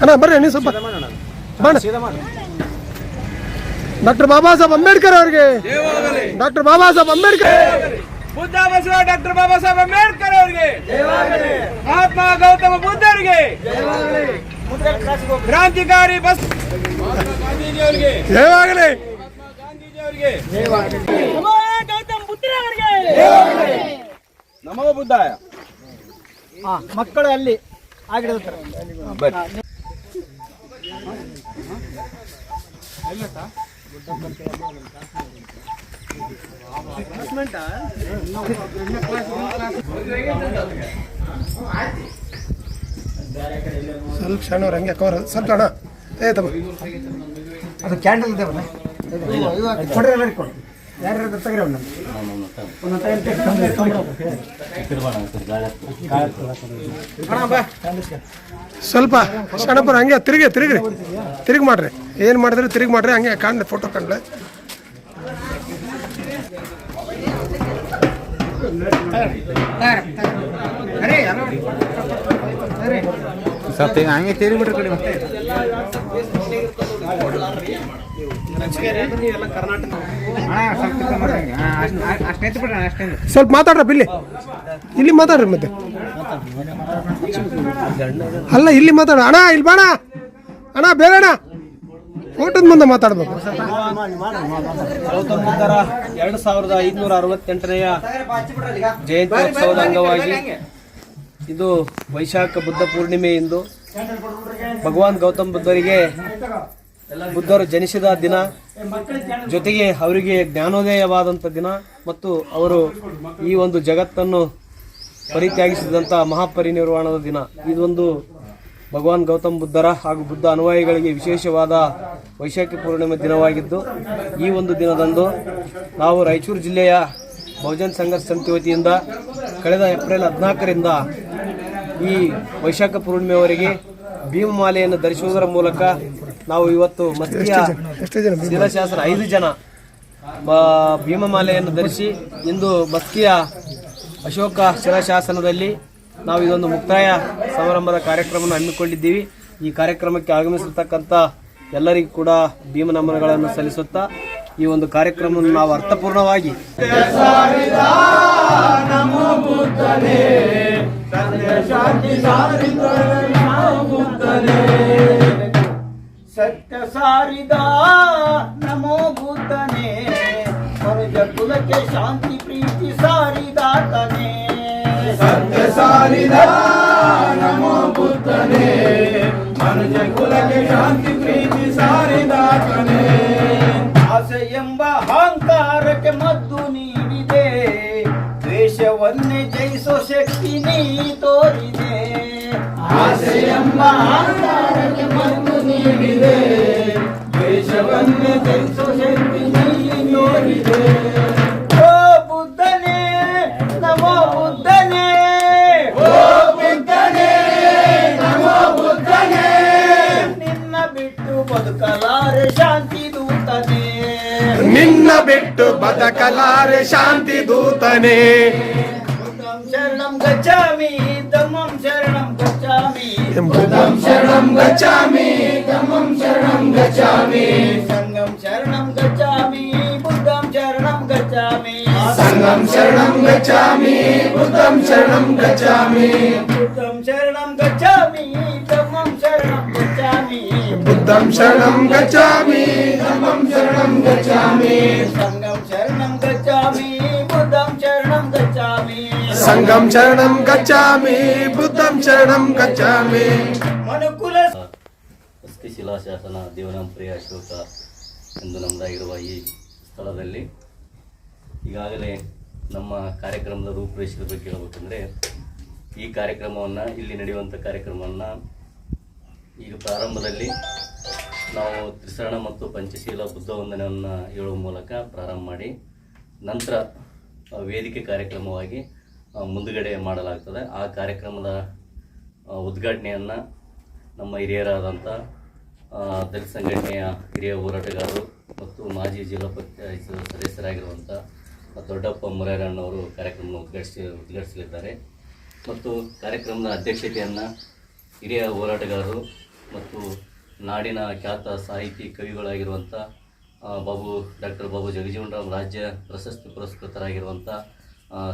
ಅಣ್ಣ ಬರ್ರಿ ನೀವು ಸ್ವಲ್ಪ. ಡಾಕ್ಟರ್ ಬಾಬಾ ಸಾಹೇಬ್ ಅಂಬೇಡ್ಕರ್ ಅವ್ರಿಗೆ. ಡಾಕ್ಟರ್ ಬಾಬಾ ಸಾಹೇಬ್ ಅಂಬೇಡ್ಕರ್. ಬುದ್ಧ ಬಸವ ಡಾಕ್ಟರ್ ಬಾಬಾ ಸಾಹೇಬ್ ಅಂಬೇಡ್ಕರ್ ಅವರಿಗೆ. ಮಹಾತ್ಮ ಗೌತಮ ಬುದ್ಧರಿಗೆ. ಕ್ರಾಂತಿಕಾರಿ ಬಸ್ ಗಾಂಧೀಜಿ ಅವರಿಗೆ. ಜಯವಾಗಲಿ. ಗಾಂಧೀಜಿ ಅವರಿಗೆ. ಗೌತಮ್ ಬುದ್ಧರವರಿಗೆ ನಮೋ ಬುದ್ಧಾಯ. ಮಕ್ಕಳು ಅಲ್ಲಿ ಸ್ವಲ್ಪ ಕ್ಷಣ ಅವ್ರು ಹಂಗೆ ಕವರ್ ಸ್ವಲ್ಪ ಅಣ್ಣ ಏ ತಮ್ಮ ಅದು ಕ್ಯಾಂಡಲ್ ಇದೆ ಕೊಡ್ರಿ ಎಲ್ಲರಿಗೆ ಕೊಡ್ರಿ. ಯಾರು ತೆಗ್ರಿ ಅವ್ನ ಸ್ವಲ್ಪ ಸಣ್ಣಪ್ಪರ ಹಂಗೆ ತಿರುಗಿ ತಿರುಗ್ರಿ ತಿರುಗಿ ಮಾಡ್ರಿ. ಏನು ಮಾಡಿದ್ರಿ ತಿರುಗಿ ಮಾಡ್ರಿ. ಹಂಗೆ ಕಾಣ್ಲಿ ಫೋಟೋ ಕಾಣ್ಲಿ. ಹಂಗೆ ತೇರಿ ಬಿಟ್ರೆ ಕಡಿಮೆ ಅಷ್ಟೇ ಬಿಡ್ರಿ ಅಷ್ಟೇ ಸ್ವಲ್ಪ ಮಾತಾಡ್ರ ಇಲ್ಲಿ. ಇಲ್ಲಿ ಮಾತಾಡ್ರಿ ಮತ್ತೆ. ಅಲ್ಲ, ಇಲ್ಲಿ ಮಾತಾಡ ಅಣ್ಣ, ಇಲ್ಲಿ ಬಾಣ. ಅಣ್ಣ ಬೇಡ ಅಣ್ಣ. ಮುಂದೆ ಮಾತಾಡ್ಬೇಕು. ಗೌತಮ ಬುದ್ಧರ ಎರಡು ಸಾವಿರದ ಐದುನೂರ ಅರವತ್ತೆಂಟನೆಯ ಜಯಂತ್ಯೋತ್ಸವದ ಅಂಗವಾಗಿ ಇದು ವೈಶಾಖ ಬುದ್ಧ ಪೂರ್ಣಿಮೆ ಎಂದು ಭಗವಾನ್ ಗೌತಮ್ ಬುದ್ಧರಿಗೆ ಬುದ್ಧರು ಜನಿಸಿದ ದಿನ ಜೊತೆಗೆ ಅವರಿಗೆ ಜ್ಞಾನೋದಯವಾದಂಥ ದಿನ ಮತ್ತು ಅವರು ಈ ಒಂದು ಜಗತ್ತನ್ನು ಪರಿತ್ಯಾಗಿಸಿದಂಥ ಮಹಾಪರಿನಿರ್ವಾಣದ ದಿನ. ಇದೊಂದು ಭಗವಾನ್ ಗೌತಮ್ ಬುದ್ಧರ ಹಾಗೂ ಬುದ್ಧ ಅನುಯಾಯಿಗಳಿಗೆ ವಿಶೇಷವಾದ ವೈಶಾಖಿ ಪೂರ್ಣಿಮೆ ದಿನವಾಗಿದ್ದು ಈ ಒಂದು ದಿನದಂದು ನಾವು ರಾಯಚೂರು ಜಿಲ್ಲೆಯ ಬಹುಜನ್ ಸಂಘರ್ಷ ಸಮಿತಿ ವತಿಯಿಂದ ಕಳೆದ ಏಪ್ರಿಲ್ ಹದಿನಾಲ್ಕರಿಂದ ಈ ವೈಶಾಖ ಪೂರ್ಣಿಮೆಯವರೆಗೆ ಭೀಮಮಾಲೆಯನ್ನು ಧರಿಸುವುದರ ಮೂಲಕ ನಾವು ಇವತ್ತು ಮಸ್ತಿಯ ಶಿಲಾಶಾಸ್ತ್ರ ಐದು ಜನ ಬ- ಭೀಮಮಾಲೆಯನ್ನು ಧರಿಸಿ ಇಂದು ಮಸ್ತಿಯ ಅಶೋಕ ಶಿಲಾಶಾಸನದಲ್ಲಿ ನಾವು ಇದೊಂದು ಮುಕ್ತಾಯ ಸಮಾರಂಭದ ಕಾರ್ಯಕ್ರಮವನ್ನು ಹಮ್ಮಿಕೊಂಡಿದ್ದೀವಿ. ಈ ಕಾರ್ಯಕ್ರಮಕ್ಕೆ ಆಗಮಿಸಿರ್ತಕ್ಕಂಥ ಎಲ್ಲರಿಗೂ ಕೂಡ ಭೀಮ ನಮನಗಳನ್ನು ಸಲ್ಲಿಸುತ್ತಾ ಈ ಒಂದು ಕಾರ್ಯಕ್ರಮವನ್ನು ನಾವು ಅರ್ಥಪೂರ್ಣವಾಗಿ ಸತ್ಯ ಸಾರಿದ ನಮೋ ಬುದ್ಧನೇ ಮನುಜ ಕುಲಕ್ಕೆ ಶಾಂತಿ ಪ್ರೀತಿ ಸಾರಿದಾತನೇ. ಸತ್ಯ ಸಾರಿದ ನಮೋ ಬುದ್ಧನೇ ಮನುಜ ಕುಲಕ್ಕೆ ಶಾಂತಿ ಪ್ರೀತಿ ಸಾರಿದಾತನೇ. ಆಸೆ ಎಂಬ ಎಂಬ ಅಹಂಕಾರಕ್ಕೆ ಮದ್ದು ನೀಡಿದೆ. ದೇಶವನ್ನು ಜಯಿಸೋ ಶಕ್ತಿ ನೋಡಿದೆ. ಓ ಬುದ್ಧನೇ ನಮೋ ಬುದ್ಧನೇ. ಓ ಬುದ್ಧನೇ ನಮೋ ಬುದ್ಧನೇ. ನಿನ್ನ ಬಿಟ್ಟು ಬದುಕಲಾರೆ ಶಾಂತಿ ದೂತನೆ. ನಿನ್ನ ಬಿಟ್ಟು ಬದುಕಲಾರೆ ಶಾಂತಿ ದೂತನೇ. గతం శరణం గచ్చామి గమం శరణం గచ్చామి. సంగం శరణం గచ్చామి బుద్ధం శరణం గచ్చామి. సంగం శరణం గచ్చామి బుద్ధం శరణం గచ్చామి. బుద్ధం శరణం గచ్చామి ధమ్మం శరణం గచ్చామి. బుద్ధం శరణం గచ్చామి ధమ్మం శరణం గచ్చామి. సంగం ಗಚ್ಚಾಮಿ ಸಂಗಂ గచ్చామి ಗಚ್ಚಾಮಿ ಬುದ್ಧಂ గచ్చామి ಗಚ್ಚಾಮಿ ಮನುಕುಲ ಅಸ್ಥಿ ಶಿಲಾಶಾಸನ ದೇವನಾಂಪ್ರಿಯ ಅಶೋಕ ಎಂದು ನಮ್ಮದಾಗಿರುವ ಈ ಸ್ಥಳದಲ್ಲಿ ಈಗಾಗಲೇ ನಮ್ಮ ಕಾರ್ಯಕ್ರಮದ ರೂಪುರೇಷೆಯ ಬಗ್ಗೆ ಹೇಳ್ಬೇಕಂದ್ರೆ ಈ ಕಾರ್ಯಕ್ರಮವನ್ನು ಇಲ್ಲಿ ನಡೆಯುವಂಥ ಕಾರ್ಯಕ್ರಮವನ್ನು ಈಗ ಪ್ರಾರಂಭದಲ್ಲಿ ನಾವು ತ್ರಿಸರಣ ಮತ್ತು ಪಂಚಶೀಲ ಬುದ್ಧ ವಂದನೆಯನ್ನು ಹೇಳುವ ಮೂಲಕ ಪ್ರಾರಂಭ ಮಾಡಿ ನಂತರ ಆ, ವೇದಿಕೆ ಕಾರ್ಯಕ್ರಮವಾಗಿ ಮುಂದುಗಡೆ ಮಾಡಲಾಗ್ತದೆ. ಆ ಕಾರ್ಯಕ್ರಮದ ಉದ್ಘಾಟನೆಯನ್ನು ನಮ್ಮ ಹಿರಿಯರಾದಂಥ ದಲಿತ ಸಂಘಟನೆಯ ಹಿರಿಯ ಹೋರಾಟಗಾರರು ಮತ್ತು ಮಾಜಿ ಜಿಲ್ಲಾ ಪಂಚಾಯತ್ ಸದಸ್ಯರಾಗಿರುವಂಥ ದೊಡ್ಡಪ್ಪ ಮುರಾರಣ್ಣವರು ಕಾರ್ಯಕ್ರಮವನ್ನು ಉದ್ಘಾಟಿಸಿ, ಉದ್ಘಾಟಿಸಲಿದ್ದಾರೆ. ಮತ್ತು ಕಾರ್ಯಕ್ರಮದ ಅಧ್ಯಕ್ಷತೆಯನ್ನು ಹಿರಿಯ ಹೋರಾಟಗಾರರು ಮತ್ತು ನಾಡಿನ ಖ್ಯಾತ ಸಾಹಿತಿ ಕವಿಗಳಾಗಿರುವಂಥ ಬಾಬು, ಡಾಕ್ಟರ್ ಬಾಬು ಜಗಜೀವನರಾಮ್ ರಾಜ್ಯ ಪ್ರಶಸ್ತಿ ಪುರಸ್ಕೃತರಾಗಿರುವಂಥ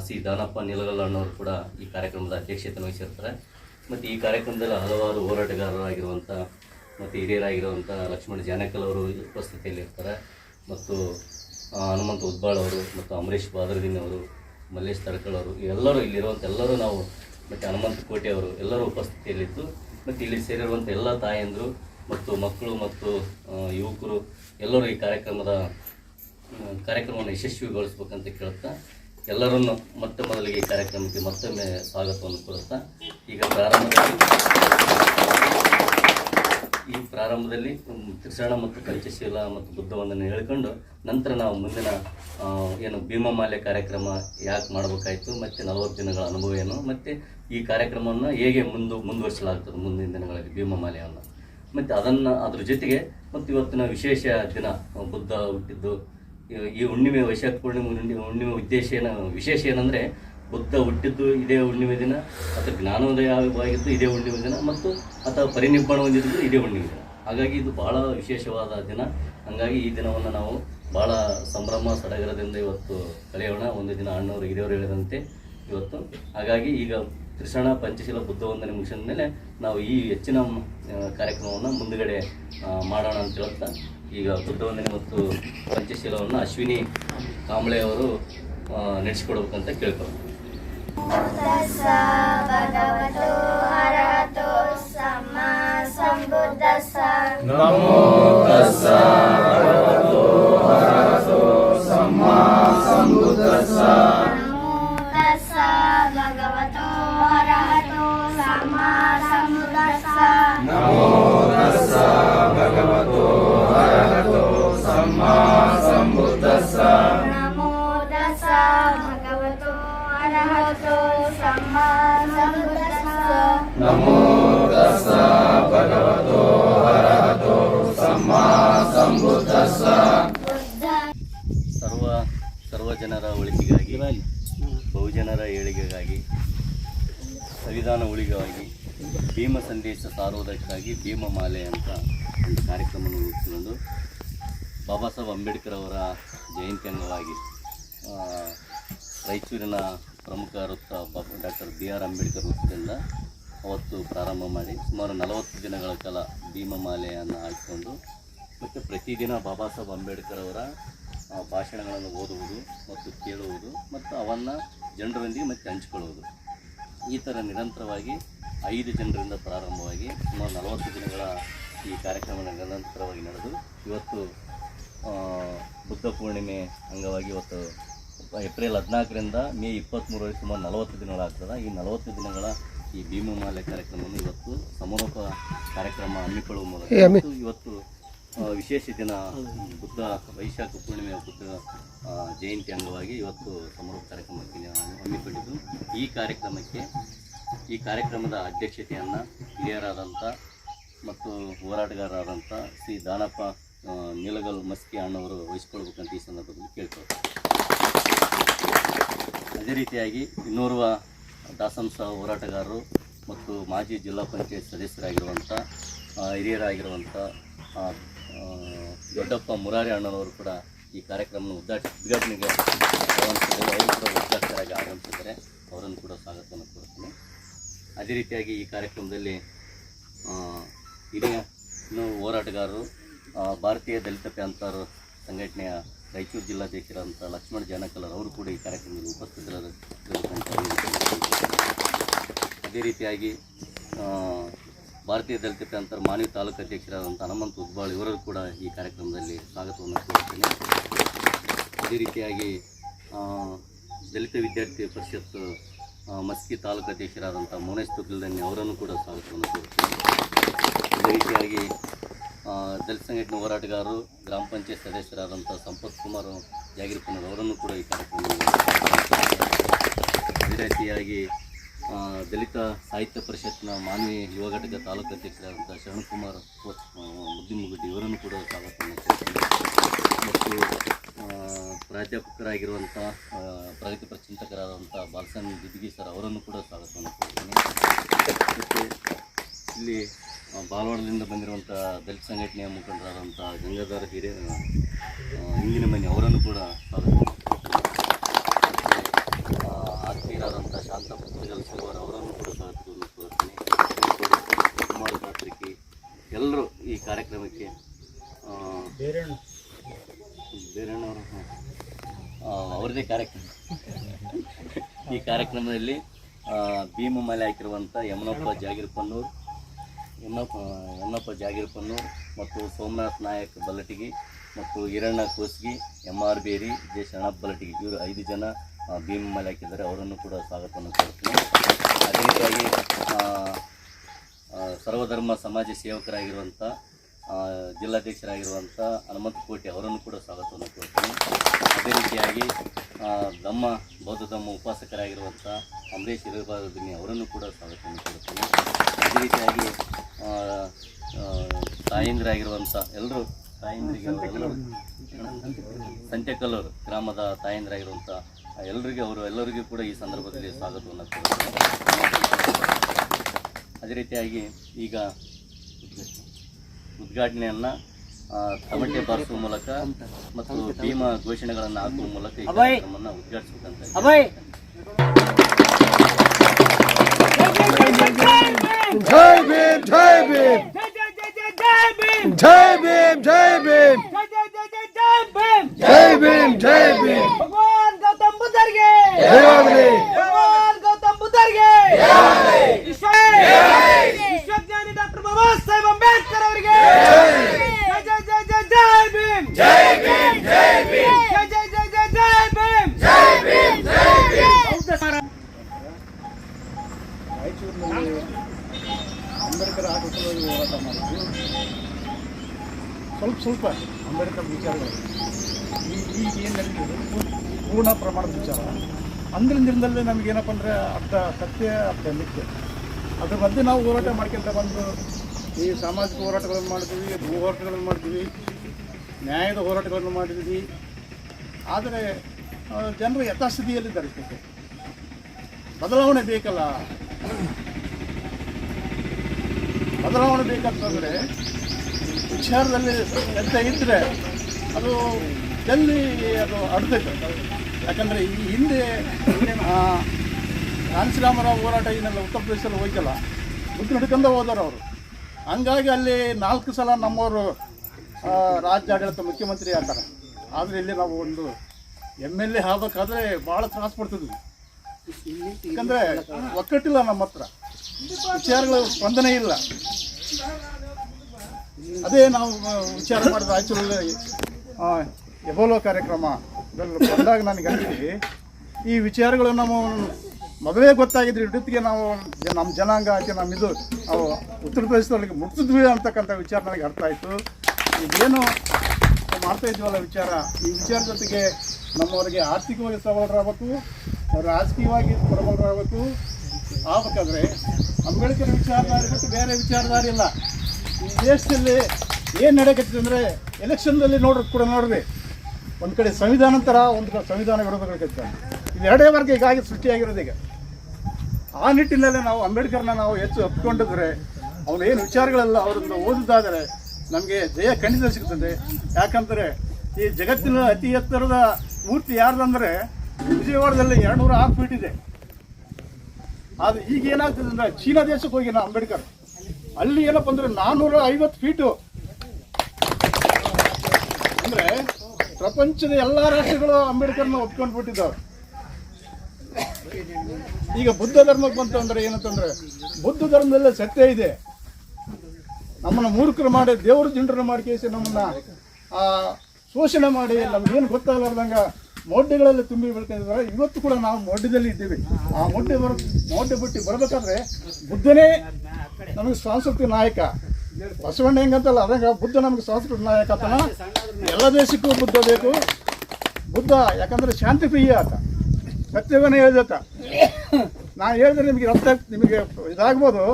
ಸಿ ದಾನಪ್ಪ ನಿಲಗಲ್ಲ ಅಣ್ಣವರು ಕೂಡ ಈ ಕಾರ್ಯಕ್ರಮದ ಅಧ್ಯಕ್ಷತೆ ವಹಿಸಿರ್ತಾರೆ. ಮತ್ತು ಈ ಕಾರ್ಯಕ್ರಮದಲ್ಲಿ ಹಲವಾರು ಹೋರಾಟಗಾರರಾಗಿರುವಂಥ ಮತ್ತು ಹಿರಿಯರಾಗಿರುವಂಥ ಲಕ್ಷ್ಮಣ ಜಾನಕಲ್ ಅವರು ಉಪಸ್ಥಿತಿಯಲ್ಲಿರ್ತಾರೆ. ಮತ್ತು ಹನುಮಂತ ಉದ್ಬಾಳ್ ಅವರು ಮತ್ತು ಅಮರೀಶ್ ಬಾದರದಿನ್ ಅವರು, ಮಲ್ಲೇಶ್ ತಡ್ಕಳ್ ಅವರು ಎಲ್ಲರೂ ಇಲ್ಲಿರುವಂಥ ಎಲ್ಲರೂ ನಾವು ಮತ್ತು ಹನುಮಂತ ಕೋಟೆ ಅವರು ಎಲ್ಲರೂ ಉಪಸ್ಥಿತಿಯಲ್ಲಿದ್ದು, ಮತ್ತು ಇಲ್ಲಿ ಸೇರಿರುವಂಥ ಎಲ್ಲ ತಾಯಂದರು ಮತ್ತು ಮಕ್ಕಳು ಮತ್ತು ಯುವಕರು ಎಲ್ಲರೂ ಈ ಕಾರ್ಯಕ್ರಮದ ಕಾರ್ಯಕ್ರಮವನ್ನು ಯಶಸ್ವಿಗೊಳಿಸ್ಬೇಕಂತ ಕೇಳುತ್ತಾ ಎಲ್ಲರನ್ನು ಮತ್ತೆ ಮೊದಲಿಗೆ ಈ ಕಾರ್ಯಕ್ರಮಕ್ಕೆ ಮತ್ತೊಮ್ಮೆ ಸ್ವಾಗತವನ್ನು ಕೊಡುತ್ತಾ, ಈಗ ಪ್ರಾರಂಭದಲ್ಲಿ, ಈ ಪ್ರಾರಂಭದಲ್ಲಿ ತ್ರಿಶರಣ ಮತ್ತು ಪಂಚಶೀಲ ಮತ್ತು ಬುದ್ಧವಂದನೆ ಹೇಳ್ಕೊಂಡು ನಂತರ ನಾವು ಮುಂದಿನ ಏನು ಭೀಮಮಾಲೆ ಕಾರ್ಯಕ್ರಮ ಯಾಕೆ ಮಾಡಬೇಕಾಯಿತು, ಮತ್ತು ನಲವತ್ತು ದಿನಗಳ ಅನುಭವ ಏನು, ಮತ್ತು ಈ ಕಾರ್ಯಕ್ರಮವನ್ನು ಹೇಗೆ ಮುಂದು, ಮುಂದುವರಿಸಲಾಗ್ತದೆ ಮುಂದಿನ ದಿನಗಳಲ್ಲಿ ಭೀಮಮಾಲೆಯನ್ನು ಮತ್ತು ಅದನ್ನು, ಅದ್ರ ಜೊತೆಗೆ, ಮತ್ತು ಇವತ್ತಿನ ವಿಶೇಷ ದಿನ, ಬುದ್ಧ ಹುಟ್ಟಿದ್ದು ಈ- ಹುಣ್ಣಿಮೆ ವೈಶಾಖ ಪೂರ್ಣಿಮೆ ಹುಣ್ಣಿ- ಹುಣ್ಣಿಮೆ ಉದ್ದೇಶ ಏನ, ವಿಶೇಷ ಏನಂದರೆ ಬುದ್ಧ ಹುಟ್ಟಿದ್ದು ಇದೇ ಹುಣ್ಣಿಮೆ ದಿನ, ಅಥವಾ ಜ್ಞಾನೋದಯವಾಗಿದ್ದು ಇದೇ ಹುಣ್ಣಿಮೆ ದಿನ, ಮತ್ತು ಅಥವಾ ಪರಿನಿಬ್ಬಣ ಹೊಂದಿದ್ದು ಇದೇ ಹುಣ್ಣಿಮೆ ದಿನ. ಹಾಗಾಗಿ ಇದು ಬಹಳ ವಿಶೇಷವಾದ ದಿನ. ಹಾಗಾಗಿ ಈ ದಿನವನ್ನು ನಾವು ಭಾಳ ಸಂಭ್ರಮ, ಸಡಗರದಿಂದ ಇವತ್ತು ಕಳೆಯೋಣ. ಒಂದು ದಿನ ಅಣ್ಣವರು ಹಿರಿಯವರು ಹೇಳಿದಂತೆ ಇವತ್ತು. ಹಾಗಾಗಿ ಈಗ ತ್ರಿಶಣ ಪಂಚಶೀಲ ಬುದ್ಧ ವಂದನೆ ಮುಗಿಸಿದ ಮೇಲೆ ನಾವು ಈ ಹೆಚ್ಚಿನ ಕಾರ್ಯಕ್ರಮವನ್ನು ಮುಂದುಗಡೆ ಮಾಡೋಣ ಅಂತ ಹೇಳ್ತಾ ಈಗ ವಂದನೆ ಮತ್ತು ಪಂಚಶೀಲವನ್ನು ಅಶ್ವಿನಿ ಕಾಂಬಳೆ ಅವರು ನಡೆಸಿಕೊಡ್ಬೇಕಂತ ಕೇಳ್ಕೊಳ್ತೀನಿ. ತಸ್ಸ ಭಗವತೋ ಸಮ್ಮ ಸಂಬುದ್ಧಸ್ಸ. ನಮೋ ಒಳಿತಿಗಾಗಿ ಬಹುಜನರ ಏಳಿಗೆಗಾಗಿ ಸಂವಿಧಾನ ಉಳಿಗಾಗಿ ಭೀಮ ಸಂದೇಶ ಸಾರುವುದಕ್ಕಾಗಿ ಭೀಮಮಾಲೆ ಅಂತ ಒಂದು ಕಾರ್ಯಕ್ರಮವನ್ನು ರೂಪಿಸಿಕೊಂಡು ಬಾಬಾ ಸಾಹೇಬ್ ಅಂಬೇಡ್ಕರ್ ಅವರ ಜಯಂತಿ ಅಂಗವಾಗಿ ರಾಯಚೂರಿನ ಪ್ರಮುಖ ವೃತ್ತ ಡಾಕ್ಟರ್ ಬಿ ಆರ್ ಅಂಬೇಡ್ಕರ್ ವೃತ್ತದಿಂದ ಅವತ್ತು ಪ್ರಾರಂಭ ಮಾಡಿ ಸುಮಾರು ನಲವತ್ತು ದಿನಗಳ ಕಾಲ ಭೀಮಮಾಲೆಯನ್ನು ಹಾಕಿಕೊಂಡು ಮತ್ತು ಪ್ರತಿದಿನ ಬಾಬಾ ಸಾಹೇಬ್ ಅಂಬೇಡ್ಕರ್ ಅವರ ಆ, ಭಾಷಣಗಳನ್ನು ಓದುವುದು ಮತ್ತು ಕೇಳುವುದು ಮತ್ತು ಅವನ್ನು ಜನರೊಂದಿಗೆ ಮತ್ತೆ ಹಂಚಿಕೊಳ್ಳುವುದು. ಈ ಥರ ನಿರಂತರವಾಗಿ ಐದು ಜನರಿಂದ ಪ್ರಾರಂಭವಾಗಿ ಸುಮಾರು ನಲವತ್ತು ದಿನಗಳ ಈ ಕಾರ್ಯಕ್ರಮ ನಿರಂತರವಾಗಿ ನಡೆದು ಇವತ್ತು ಬುದ್ಧ ಪೂರ್ಣಿಮೆ ಅಂಗವಾಗಿ ಇವತ್ತು ಏಪ್ರಿಲ್ ಹದಿನಾಲ್ಕರಿಂದ ಮೇ ಇಪ್ಪತ್ತ್ಮೂರವರೆಗೆ ಸುಮಾರು ನಲವತ್ತು ದಿನಗಳಾಗ್ತದೆ ಈ ನಲವತ್ತು ದಿನಗಳ ಈ ಭೀಮಮಾಲೆ ಕಾರ್ಯಕ್ರಮವನ್ನು ಇವತ್ತು ಸಮಾರೋಪ ಕಾರ್ಯಕ್ರಮ ಹಮ್ಮಿಕೊಳ್ಳುವ ಮೂಲಕ ಇವತ್ತು ವಿಶೇಷ ದಿನ ಬುದ್ಧ ವೈಶಾಖ ಪೂರ್ಣಿಮೆಯ ಬುದ್ಧ ಜಯಂತಿ ಅಂಗವಾಗಿ ಇವತ್ತು ಸಮಾರೋಪ ಕಾರ್ಯಕ್ರಮಕ್ಕೆ ಹಮ್ಮಿಕೊಂಡಿದ್ದು. ಈ ಕಾರ್ಯಕ್ರಮಕ್ಕೆ ಈ ಕಾರ್ಯಕ್ರಮದ ಅಧ್ಯಕ್ಷತೆಯನ್ನು ಹಿರಿಯರಾದಂಥ ಮತ್ತು ಹೋರಾಟಗಾರರಾದಂಥ ಶ್ರೀ ದಾನಪ್ಪ ನೀಲಗಲ್ ಮಸ್ಕಿ ಅಣ್ಣವರು ವಹಿಸ್ಕೊಳ್ಬೇಕಂತ ಈ ಸಂದರ್ಭದಲ್ಲಿ ಕೇಳ್ಕೊಳ್ತಾರೆ ಅದೇ ರೀತಿಯಾಗಿ ಇನ್ನೋರ್ವ ದಾಸಂಸ ಹೋರಾಟಗಾರರು ಮತ್ತು ಮಾಜಿ ಜಿಲ್ಲಾ ಪಂಚಾಯತ್ ಸದಸ್ಯರಾಗಿರುವಂಥ ಹಿರಿಯರಾಗಿರುವಂಥ ದೊಡ್ಡಪ್ಪ ಮುರಾರಿ ಅಣ್ಣನವರು ಕೂಡ ಈ ಕಾರ್ಯಕ್ರಮವನ್ನು ಉದ್ಘಾಟ ಉದ್ಘಾಟನೆಗೆ ಆಗಮಿಸಿದ್ದಾರೆ ಅವರು ಕೂಡ ಉದ್ಘಾಟಕರಾಗಿ ಆಗಮಿಸಿದ್ದಾರೆ. ಅವರನ್ನು ಕೂಡ ಸ್ವಾಗತವನ್ನು ಕೊಡ್ತೀನಿ ಅದೇ ರೀತಿಯಾಗಿ ಈ ಕಾರ್ಯಕ್ರಮದಲ್ಲಿ ಹಿರಿಯ ಹೋರಾಟಗಾರರು ಭಾರತೀಯ ದಲಿತ ಪ್ಯಾಂತರ್ ಸಂಘಟನೆಯ ರಾಯಚೂರು ಜಿಲ್ಲಾಧ್ಯಕ್ಷರಾದಂಥ ಲಕ್ಷ್ಮಣ ಜಾನಕಲರ್ ಅವರು ಕೂಡ ಈ ಕಾರ್ಯಕ್ರಮದಲ್ಲಿ ಉಪಸ್ಥಿತರಾದ ಅದೇ ರೀತಿಯಾಗಿ ಭಾರತೀಯ ದಲಿತ ಅಂತರ್ ಮಾನವಿ ತಾಲೂಕು ಅಧ್ಯಕ್ಷರಾದಂಥ ಹನುಮಂತ ಉದ್ಬಾಳ್ ಇವರಲ್ಲೂ ಕೂಡ ಈ ಕಾರ್ಯಕ್ರಮದಲ್ಲಿ ಸ್ವಾಗತವನ್ನು ಕೋರುತ್ತೇನೆ. ಅದೇ ರೀತಿಯಾಗಿ ದಲಿತ ವಿದ್ಯಾರ್ಥಿ ಪರಿಷತ್ ಮಸ್ಕಿ ತಾಲೂಕು ಅಧ್ಯಕ್ಷರಾದಂಥ ಮೋನೇಶ್ ತುಗ್ಲದನ್ನಿ ಅವರನ್ನು ಕೂಡ ಸ್ವಾಗತವನ್ನು ಕೋರುತ್ತೇನೆ. ಅದೇ ರೀತಿಯಾಗಿ ದಲಿತ ಸಂಘಟನೆ ಹೋರಾಟಗಾರರು, ಗ್ರಾಮ ಪಂಚಾಯತ್ ಸದಸ್ಯರಾದಂಥ ಸಂಪತ್ ಕುಮಾರ್ ಜಾಗಿರ್ಪುನರ್ ಅವರನ್ನು ಕೂಡ ಈ ಕಾರ್ಯಕ್ರಮದಲ್ಲಿ ಅದೇ ರೀತಿಯಾಗಿ ದಲಿತ ಸಾಹಿತ್ಯ ಪರಿಷತ್ನ ಮಾನ್ಯ ಯುವ ಘಟಕ ತಾಲೂಕು ಅಧ್ಯಕ್ಷರಾದಂಥ ಶರಣಕುಮಾರ್ ಮುದ್ದಿಮುಗುಡ್ಡಿ ಇವರನ್ನು ಕೂಡ ಸ್ವಾಗತವನ್ನು ಮತ್ತು ಪ್ರಾಧ್ಯಾಪಕರಾಗಿರುವಂಥ ಆ, ಪ್ರಗತಿಪರ ಚಿಂತಕರಾದಂಥ ಬಾಲಸನ್ ದಿದ್ಗಿ ಸರ್ ಅವರನ್ನು ಕೂಡ ಸ್ವಾಗತವನ್ನು ಮತ್ತು ಇಲ್ಲಿ ಬಾಲವಾಡದಿಂದ ಬಂದಿರುವಂಥ ದಲಿತ ಸಂಘಟನೆಯ ಮುಖಂಡರಾದಂಥ ಗಂಗಾಧರ ಹಿರಿಯ ಹಿಂದಿನ ಮನೆ ಅವರನ್ನು ಕೂಡ ಸ್ವಾಗತ ಆತ್ಮೀಯರಾದಂಥ ಶಾಂತ ಶಿವರ್ ಅವರನ್ನು ಕೂಡ ಸ್ವಾಗತವನ್ನು ಕೋರುತ್ತೇನೆ ಕುಮಾರ ಪಾತ್ರಿಕೆ. ಎಲ್ಲರೂ ಈ ಕಾರ್ಯಕ್ರಮಕ್ಕೆ ಬೇರೆಣ್ಣವರು ಆ, ಅವ್ರದ್ದೇ ಕಾರ್ಯಕ್ರಮ. ಈ ಕಾರ್ಯಕ್ರಮದಲ್ಲಿ ಭೀಮ ಮಲೆ ಹಾಕಿರುವಂಥ ಯಮನಪ್ಪ ಜಾಗೀರ್ಪನ್ನೂರ್ ಯಮನಪ್ಪ ಯಮನಪ್ಪ ಜಾಗೀರ್ಪನ್ನೂರ್ ಮತ್ತು ಸೋಮನಾಥ್ ನಾಯಕ್ ಬಲಟಗಿ ಮತ್ತು Hiranna Kosgi M R Beri J Sharanappa Balatagi. ಇವರು ಐದು ಜನ ಭೀಮ ಮಾಲೆ ಹಾಕಿದ್ದಾರೆ ಅವರನ್ನು ಕೂಡ ಸ್ವಾಗತವನ್ನು ಕೊಡ್ತೀನಿ ಅದೇ ರೀತಿಯಾಗಿ ಸರ್ವಧರ್ಮ ಸಮಾಜ ಸೇವಕರಾಗಿರುವಂಥ ಜಿಲ್ಲಾಧ್ಯಕ್ಷರಾಗಿರುವಂಥ ಹನುಮಂತ ಕೋಟೆ ಅವರನ್ನು ಕೂಡ ಸ್ವಾಗತವನ್ನು ಕೊಡ್ತೀನಿ ಅದೇ ರೀತಿಯಾಗಿ ನಮ್ಮ ಬೌದ್ಧ ಧಮ್ಮ ಉಪಾಸಕರಾಗಿರುವಂಥ ಅಂಬರೀಶ್ ಇರಬಾರದಿನಿ ಅವರನ್ನು ಕೂಡ ಸ್ವಾಗತವನ್ನು ಕೊಡ್ತೀನಿ ಅದೇ ರೀತಿಯಾಗಿ ತಾಯಂದಿರಾಗಿರುವಂಥ ಎಲ್ಲರೂ ತಾಯಂದಿರಿಗೆ ಸಂತೆಕಲ್ಲೂರು ಗ್ರಾಮದ ತಾಯಂದಿರಾಗಿರುವಂಥ ಎಲ್ಲರಿಗೆ ಅವರು ಎಲ್ಲರಿಗೂ ಕೂಡ ಈ ಸಂದರ್ಭದಲ್ಲಿ ಸ್ವಾಗತವನ್ನು ಕೋರುತ್ತೇನೆ. ಅದೇ ರೀತಿಯಾಗಿ ಈಗ ಉದ್ಘಾಟನೆಯನ್ನು ತಮಟೆ ಬಾರಿಸುವ ಮೂಲಕ ಮತ್ತು ಭೀಮ ಘೋಷಣೆಗಳನ್ನು ಹಾಕುವ ಮೂಲಕ ಈ ಕಾರ್ಯಕ್ರಮವನ್ನು ಉದ್ಘಾಟಿಸಬೇಕಂತ ಅಭಯ್! ಜೈ ಭೀಮ್ ಜೈ ಭೀಮ್! ಜೈ ಭೀಮ್ ಜೈ ಭೀಮ್! ಜೈ ಭೀಮ್ ಜೈ ಭೀಮ್ ಭಗವಾನ್ ಗೌತಮ್ ಬುದ್ಧರಿಗೆ ಜಯವಾಗಲಿ ಭಗವಾನ್ ಗೌತಮ್ ಬುದ್ಧರಿಗೆ ವಿಶ್ವಜ್ಞಾನಿ ಡಾಕ್ಟರ್ ಬಾಬಾ ಸಾಹೇಬ್ ಅಂಬೇಡ್ಕರ್ ಅವರಿಗೆ ಜೈ ಜೈ ಜೈ ಜೈ ಜೈ ಭೀಮ್ ಜೈ ಭೀಮ್ ಜೈ ಭೀಮ್ ಜೈ ಜೈ ಜೈ ಜೈ ಜೈ ಭೀಮ್ ಜೈ ಭೀಮ್ ಜೈ ಭೀಮ್ ರಾಯಚೂರಿನಲ್ಲಿ ಅಂಬೇಡ್ಕರ್ ಆಟೋಸಲುವಾಗಿ ಹೋರಾಟ ಮಾಡಿದ್ವಿ ಸ್ವಲ್ಪ ಅಂಬೇಡ್ಕರ್ ವಿಚಾರಗಳು. ಈ ಈಗ ಏನು ನಡೀತಿದೆ? ಪೂರ್ಣ ಪ್ರಮಾಣದ ವಿಚಾರ. ಅಂದ್ರಿನ ದಿನದಲ್ಲಿ ನಮಗೇನಪ್ಪ ಅಂದರೆ ಅರ್ಥ ಸತ್ಯ, ಅರ್ಥ ನಿತ್ಯ ಅದ್ರ ಮಧ್ಯೆ ನಾವು ಹೋರಾಟ ಮಾಡ್ಕೊಂತ ಬಂದು, ಈ ಸಾಮಾಜಿಕ ಹೋರಾಟಗಳನ್ನು ಮಾಡ್ತೀವಿ, ಭೂ ಹೋರಾಟಗಳನ್ನು ಮಾಡ್ತೀವಿ, ನ್ಯಾಯದ ಹೋರಾಟಗಳನ್ನು ಮಾಡಿದ್ವಿ ಆದರೆ ಜನರು ಯಥಾಸ್ಥಿತಿಯಲ್ಲಿ ಇಷ್ಟಕ್ಕೆ. ಬದಲಾವಣೆ ಬೇಕಲ್ಲ. ಬದಲಾವಣೆ ಬೇಕಂತಂದರೆ ವಿಚಾರದಲ್ಲಿ ಅಂತ ಇದ್ದರೆ ಅದು ಎಲ್ಲಿ ಅದು ಅಡ್ತೈತೆ. ಯಾಕಂದರೆ ಈ ಹಿಂದೆ ಆ, ಕಾಂಚರಾಮರಾವ್ ಹೋರಾಟ ಏನೆಲ್ಲ ಉತ್ತರ ಪ್ರದೇಶದಲ್ಲಿ ಹೋಯ್ತಲ್ಲ ಬುದ್ಧಿ ಹಿಡ್ಕೊಂಡು ಹೋದವರು ಅವರು. ಹಂಗಾಗಿ ಅಲ್ಲಿ ನಾಲ್ಕು ಸಲ ನಮ್ಮವರು ರಾಜ್ಯಾಡಳಿತ ಮುಖ್ಯಮಂತ್ರಿ ಆಗ್ತಾರೆ. ಆದರೆ ಇಲ್ಲಿ ನಾವು ಒಂದು ಎಂ ಎಲ್ ಎ ಆಗ್ಬೇಕಾದ್ರೆ ಭಾಳ ತ್ರಾಸ ಪಡ್ತಿದ್ವಿ. ಯಾಕಂದರೆ ಒಕ್ಕಟ್ಟಿಲ್ಲ ನಮ್ಮ ಹತ್ರ. ವಿಚಾರಗಳ ಸ್ಪಂದನೆ ಇಲ್ಲ. ಅದೇ ನಾವು ವಿಚಾರ ಮಾಡಿದ ರಾಯಚೂರಲ್ಲಿ ಎಬೋಲೋ ಕಾರ್ಯಕ್ರಮ ಬಂದಾಗ ನನಗೆ ಅನಿಸಿದೆ ಈ ವಿಚಾರಗಳು ನಾವು ಮೊದಲೇ ಗೊತ್ತಾಗಿದ್ರೆ ಇಡೀತಿಗೆ ನಾವು ನಮ್ಮ ಜನಾಂಗ ಆಕೆ ನಮ್ಮ ಇದು ಉತ್ತರ ಪ್ರದೇಶದೊಳಗೆ ಮುಟ್ಟಿದ್ವಿ ಅಂತಕ್ಕಂಥ ವಿಚಾರ ನನಗೆ ಅರ್ಥ ಆಯಿತು. ಇದೇನು ಮಾಡ್ತಾ ಇದ್ವಲ್ಲ ವಿಚಾರ, ಈ ವಿಚಾರ ಜೊತೆಗೆ ನಮ್ಮವರಿಗೆ ಆರ್ಥಿಕವಾಗಿ ಸಬಲರಾಗಬೇಕು, ರಾಜಕೀಯವಾಗಿ ಪ್ರಬಲರಾಗಬೇಕು. ಆಗ್ಬೇಕಾದ್ರೆ ಅಂಬೇಡ್ಕರ್ ವಿಚಾರಧಾರಿ ಬಿಟ್ಟು ಬೇರೆ ವಿಚಾರಧಾರಿ ಇಲ್ಲ. ದೇಶದಲ್ಲಿ ಏನು ನಡೆಯಕತ್ತಿದೆ ಅಂದರೆ ಎಲೆಕ್ಷನ್ದಲ್ಲಿ ನೋಡ್ರಿ ಕೂಡ ನೋಡ್ರಿ. ಒಂದು ಕಡೆ ಸಂವಿಧಾನ ಥರ ಒಂದು ಕಡೆ ಸಂವಿಧಾನ ಇಡಬೇಕಾಗತ್ತೆ ಇದು ಎರಡೇ ವರ್ಗ ಈಗಾಗಿ ಸೃಷ್ಟಿಯಾಗಿರೋದು ಈಗ. ಆ ನಿಟ್ಟಿನಲ್ಲಿ ನಾವು ಅಂಬೇಡ್ಕರ್ನ ನಾವು ಹೆಚ್ಚು ಒಪ್ಪಿಕೊಂಡಿದ್ರೆ ಅವನು ಏನು ವಿಚಾರಗಳೆಲ್ಲ ಅವರನ್ನು ಓದಿದ್ದಾದರೆ ನಮಗೆ ಜಯ ಖಂಡಿತ ಸಿಗ್ತದೆ. ಯಾಕಂದರೆ ಈ ಜಗತ್ತಿನ ಅತಿ ಎತ್ತರದ ಮೂರ್ತಿ ಯಾರ್ದಂದ್ರೆ ವಿಜಯವಾಡದಲ್ಲಿ ಎರಡುನೂರ ಆರು ಫೀಟ್ ಇದೆ. ಅದು ಈಗ ಏನಾಗ್ತದೆ ಅಂದ್ರೆ ಚೀನಾ ದೇಶಕ್ಕೆ ಹೋಗಿ ನಾ ಅಂಬೇಡ್ಕರ್. ಅಲ್ಲಿ ಏನಪ್ಪ ಅಂದ್ರೆ ನಾನ್ನೂರ ಐವತ್ತು ಫೀಟು ಅಂದ್ರೆ ಪ್ರಪಂಚದ ಎಲ್ಲ ರಾಷ್ಟ್ರಗಳು ಅಂಬೇಡ್ಕರ್ನ ಒಪ್ಕೊಂಡು ಬಿಟ್ಟಿದ್ದಾವೆ ಈಗ ಬುದ್ಧ ಧರ್ಮಕ್ಕೆ ಬಂತು ಅಂದ್ರೆ ಏನಂತಂದ್ರೆ ಬುದ್ಧ ಧರ್ಮದಲ್ಲೇ ಸತ್ಯ ಇದೆ. ನಮ್ಮನ್ನ ಮೂರ್ಖರು ಮಾಡಿ ದೇವ್ರ ಜಿಂಡ್ರನ್ನ ಮಾಡಿ ಕೇಸಿ ನಮ್ಮನ್ನ ಆ, ಶೋಷಣೆ ಮಾಡಿ ನಮ್ಗೇನು ಗೊತ್ತಾಗಲಾರ್ದಂಗ ಮೋಡ್ಯಗಳಲ್ಲಿ ತುಂಬಿ ಬೆಳ್ಕೊಂಡಿದ್ದಾರೆ ಇವತ್ತು ಕೂಡ ನಾವು ಮೋಡ್ಯದಲ್ಲಿ ಇದ್ದೀವಿ. ಆ ಮೋಡ್ಯ ಬರ ಮೋಡ್ಯ ಬಿಟ್ಟು ಬರಬೇಕಾದ್ರೆ ಬುದ್ಧನೇ ನಮಗೆ ಸಾಂಸ್ಕೃತಿಕ ನಾಯಕ. ಬಸವಣ್ಣ ಹೆಂಗಂತಲ್ಲ ಅದಂಗ ಬುದ್ಧ ನಮಗೆ ಸಾಂಸ್ಕೃತಿಕ ನಾಯಕ ಆತನ. ಎಲ್ಲ ದೇಶಕ್ಕೂ ಬುದ್ಧ ಬೇಕು. ಬುದ್ಧ, ಯಾಕಂದ್ರೆ ಶಾಂತಿ ಪ್ರಿಯ ಆತ. ಸತ್ಯವನ್ನೇ ಹೇಳಿದತ್ತ ನಾನು ಹೇಳಿದ್ರೆ ನಿಮಗೆ ರಕ್ತ ನಿಮಗೆ ಇದಾಗ್ಬೋದು.